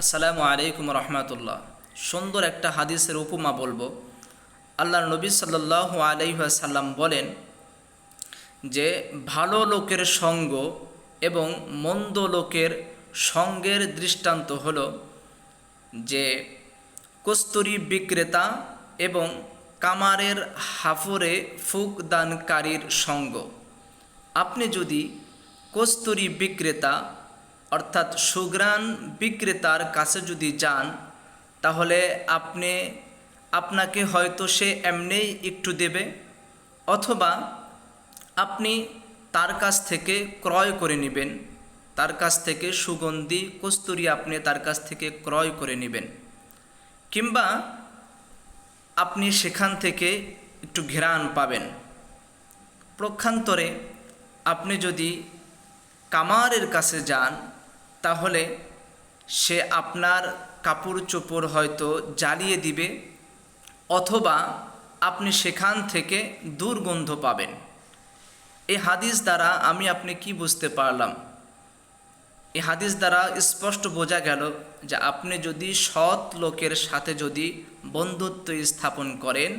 আসসালামু আলাইকুম রহমতুল্লাহ। সুন্দর একটা হাদিসের উপমা বলব। আল্লাহ নবী সাল্লাহ আলাইসাল্লাম বলেন যে, ভালো লোকের সঙ্গ এবং মন্দ লোকের সঙ্গের দৃষ্টান্ত হল যে, কস্তুরি বিক্রেতা এবং কামারের হাফরে ফুক দানকারীর সঙ্গ। আপনি যদি কস্তুরি বিক্রেতা অর্থাৎ সুগ্রাণ বিক্রেতার কাছে যদি যান, তাহলে আপনি, আপনাকে হয়তো সে এমনিই একটু দেবে, অথবা আপনি তার কাছ থেকে ক্রয় করে নেবেন, তার কাছ থেকে সুগন্ধি, কস্তুরি আপনি তার কাছ থেকে ক্রয় করে নেবেন। কিংবা আপনি সেখান থেকে একটু ঘেরান পাবেন। প্রক্ষান্তরে আপনি যদি কামারের কাছে যান তাহলে সে আপনার কাপড় চোপড় হয়তো জ্বালিয়ে দিবে অথবা আপনি সেখান থেকে দুর্গন্ধ পাবেন। এই হাদিস দ্বারা আমি আপনি কি বুঝতে পারলাম? এই হাদিস দ্বারা স্পষ্ট বোঝা গেল যে আপনি যদি সৎ লোকের সাথে যদি বন্ধুত্ব স্থাপন করেন,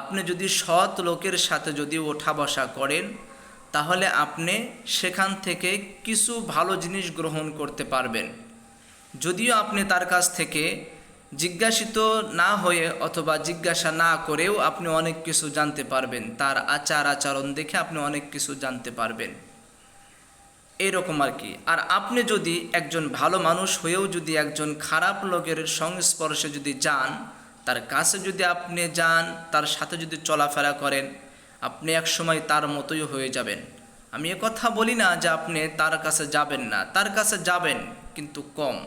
আপনি যদি সৎ লোকের সাথে যদি ওঠা বসা করেন তাহলে আপনি সেখান থেকে কিছু ভালো জিনিস গ্রহণ করতে পারবেন। যদিও আপনি তার কাছ থেকে জিজ্ঞাসিত না হয়ে অথবা জিজ্ঞাসা না করেও আপনি অনেক কিছু জানতে পারবেন। তার আচার আচরণ দেখে আপনি অনেক কিছু জানতে পারবেন। এইরকম আর কি। আর আপনি যদি একজন ভালো মানুষ হয়েও যদি একজন খারাপ লোকের সংস্পর্শে যদি যান, তার কাছে যদি আপনি যান, তার সাথে যদি চলাফেরা করেন আপনি এক সময় তার মতোই হয়ে যাবেন। আমি কথা বলি না যে আপনি তার কাছে যাবেন না। তার কাছে যাবেন, কিন্তু কম।